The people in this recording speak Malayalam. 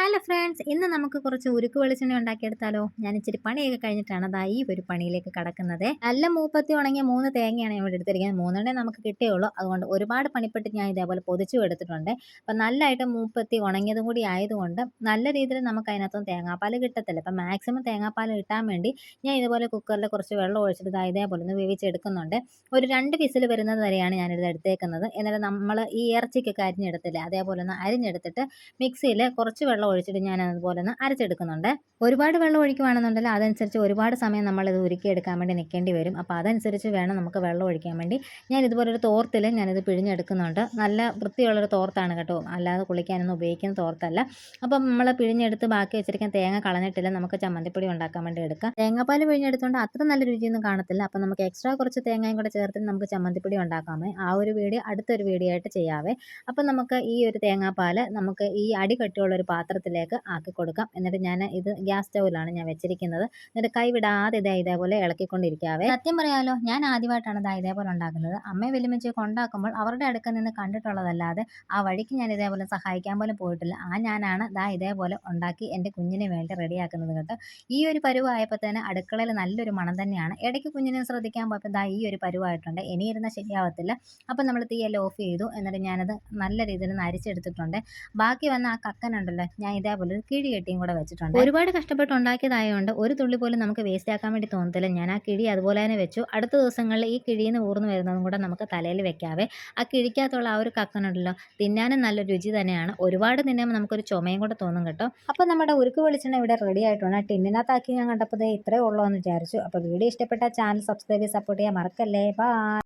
ഹലോ ഫ്രണ്ട്സ് ഇന്ന് നമുക്ക് കുറച്ച് ഉരുക്ക് വെളിച്ചെണ്ണ ഉണ്ടാക്കിയെടുത്താലോ? ഞാൻ ഇച്ചിരി പണിയൊക്കെ കഴിഞ്ഞിട്ടാണ് അതാ ഈ ഒരു പണിയിലേക്ക് കടക്കുന്നത്. നല്ല മൂപ്പത്തി ഉണങ്ങിയ മൂന്ന് തേങ്ങയാണ് ഇവിടെ എടുത്തിരിക്കുന്നത്. മൂന്നെണ്ണേ നമുക്ക് കിട്ടിയുള്ളൂ. അതുകൊണ്ട് ഒരുപാട് പണിപ്പെട്ട് ഞാൻ ഇതേപോലെ പൊതിച്ചു എടുത്തിട്ടുണ്ട്. അപ്പം നല്ലതായിട്ട് മൂപ്പത്തി ഉണങ്ങിയതും കൂടി ആയതുകൊണ്ട് നല്ല രീതിയിൽ നമുക്ക് അതിനകത്തും തേങ്ങാപ്പാൽ കിട്ടത്തില്ല. അപ്പം മാക്സിമം തേങ്ങാപ്പാൽ കിട്ടാൻ വേണ്ടി ഞാൻ ഇതുപോലെ കുക്കറിൽ കുറച്ച് വെള്ളം ഒഴിച്ചിട്ട് ഇതാ ഇതേപോലെ ഒന്ന് വേവിച്ചെടുക്കുന്നുണ്ട്. ഒരു രണ്ട് വിസിൽ വരുന്നത് വരെയാണ് ഞാനിത് എടുത്തേക്കുന്നത്. എന്നിട്ട് നമ്മൾ ഈ ഇറച്ചിക്കൊക്കെ അരിഞ്ഞെടുത്തില്ല അതേപോലെ ഒന്ന് അരിഞ്ഞെടുത്തിട്ട് മിക്സിയിൽ കുറച്ച് വെള്ളം ഒഴിച്ചിട്ട് ഞാൻ അതുപോലെ ഒന്ന് അരച്ചെടുക്കുന്നുണ്ട്. ഒരുപാട് വെള്ളം ഒഴിക്കുവാണെന്നുണ്ടല്ലോ അതനുസരിച്ച് ഒരുപാട് സമയം നമ്മൾ നമ്മളിത് ഉരുക്കിയെടുക്കാൻ വേണ്ടി നിൽക്കേണ്ടി വരും. അപ്പോൾ അതനുസരിച്ച് വേണം നമുക്ക് വെള്ളം ഒഴിക്കാൻ വേണ്ടി. ഞാൻ ഇതുപോലെ ഒരു തോർത്തിൽ ഞാനിത് പിഴിഞ്ഞെടുക്കുന്നുണ്ട്. നല്ല വൃത്തിയുള്ളൊരു തോർത്താണ് കേട്ടോ. അല്ലാതെ കുളിക്കാനൊന്നും ഉപയോഗിക്കുന്ന തോർത്തല്ല. അപ്പം നമ്മൾ പിഴിഞ്ഞെടുത്ത് ബാക്കി വെച്ചിരിക്കാൻ തേങ്ങ കളഞ്ഞിട്ടില്ല. നമുക്ക് ചമ്മന്തിപ്പൊടി ഉണ്ടാക്കാൻ വേണ്ടി എടുക്കാം. തേങ്ങാപ്പാൽ പിഴിഞ്ഞെടുത്തുകൊണ്ട് അത്ര നല്ല രുചിയൊന്നും കാണത്തില്ല. അപ്പം നമുക്ക് എക്സ്ട്രാ കുറച്ച് തേങ്ങയും കൂടെ ചേർത്ത് നമുക്ക് ചമ്മന്തിപ്പൊടി ഉണ്ടാക്കാമേ. ആ ഒരു വീഡിയോ അടുത്തൊരു വീഡിയോ ആയിട്ട് ചെയ്യാവേ. അപ്പം നമുക്ക് ഈ ഒരു തേങ്ങാപ്പാൽ നമുക്ക് ഈ അടി കട്ടിയുള്ള ഒരു പാത്രത്തിലേക്ക് ആക്കി കൊടുക്കാം. എന്നിട്ട് ഞാൻ ഇത് ഗ്യാസ് സ്റ്റൗവിലാണ് ഞാൻ വെച്ചിരിക്കുന്നത്. എന്നിട്ട് കൈവിടാതെ ഇതേ ഇതേപോലെ ഇളക്കിക്കൊണ്ടിരിക്കാവേ. സത്യം പറയാലോ ഞാൻ ആദ്യമായിട്ടാണ് ഇതാ ഇതേപോലെ ഉണ്ടാക്കുന്നത്. അമ്മയെ വലിയമ്മച്ചൊക്കെ കൊണ്ടാക്കുമ്പോൾ അവരുടെ അടുക്ക നിന്ന് കണ്ടിട്ടുള്ളതല്ലാതെ ആ വഴിക്ക് ഞാൻ ഇതേപോലെ സഹായിക്കാൻ പോലും പോയിട്ടില്ല. ആ ഞാനാണ് ദാ ഇതേപോലെ ഉണ്ടാക്കി എന്റെ കുഞ്ഞിനെ വേണ്ടി റെഡിയാക്കുന്നത് കേട്ടോ. ഈ ഒരു പരുവായപ്പോൾ തന്നെ അടുക്കളയിൽ നല്ലൊരു മണം തന്നെയാണ്. ഇടയ്ക്ക് കുഞ്ഞിനെ ശ്രദ്ധിക്കാൻ പോയപ്പോൾ ദാ ഈ ഒരു പരുവായിട്ടുണ്ട്. ഇനി ഇരുന്നാൽ ശരിയാവത്തില്ല. അപ്പം നമ്മൾ തീയെല്ലാം ഓഫ് ചെയ്തു. എന്നിട്ട് ഞാനത് നല്ല രീതിയിൽ നരിച്ചെടുത്തിട്ടുണ്ട് ബാക്കി വന്ന ആ കക്കനുണ്ടല്ലോ ഞാൻ ഇതേപോലെ ഒരു കിഴി കെട്ടിയും കൂടെ വെച്ചിട്ടുണ്ട്. ഒരുപാട് കഷ്ടപ്പെട്ട് ഉണ്ടാക്കിയതായതുകൊണ്ട് ഒരു തുള്ളി പോലും നമുക്ക് വേസ്റ്റ് ആക്കാൻ വേണ്ടി തോന്നത്തില്ല. ഞാൻ ആ കിഴി അതുപോലെ തന്നെ വെച്ചു. അടുത്ത ദിവസങ്ങളിൽ ഈ കിഴിയിൽ നിന്ന് ഊർന്നു വരുന്നതും കൂടെ നമുക്ക് തലയിൽ വെക്കാവേ. ആ കിഴിക്കകത്തുള്ള ആ ഒരു കക്കനുണ്ടല്ലോ തിന്നാനും നല്ല രുചി തന്നെയാണ്. ഒരുപാട് തിന്നുമ്പോൾ നമുക്കൊരു ചുമയും കൂടെ തോന്നും കേട്ടോ. അപ്പോൾ നമ്മുടെ ഉരുക്ക് വെളിച്ചെണ്ണ ഇവിടെ റെഡി ആയിട്ടുണ്ട്. ടിന്നിനകത്താക്കി ഞാൻ കണ്ടപ്പോൾ ഇത്രേ ഉള്ളൂ എന്ന് വിചാരിച്ചു. അപ്പോൾ വീഡിയോ ഇഷ്ടപ്പെട്ട ചാനൽ സബ്സ്ക്രൈബ് ചെയ്ത് സപ്പോർട്ട് ചെയ്യാൻ മറക്കല്ലേ. ബാ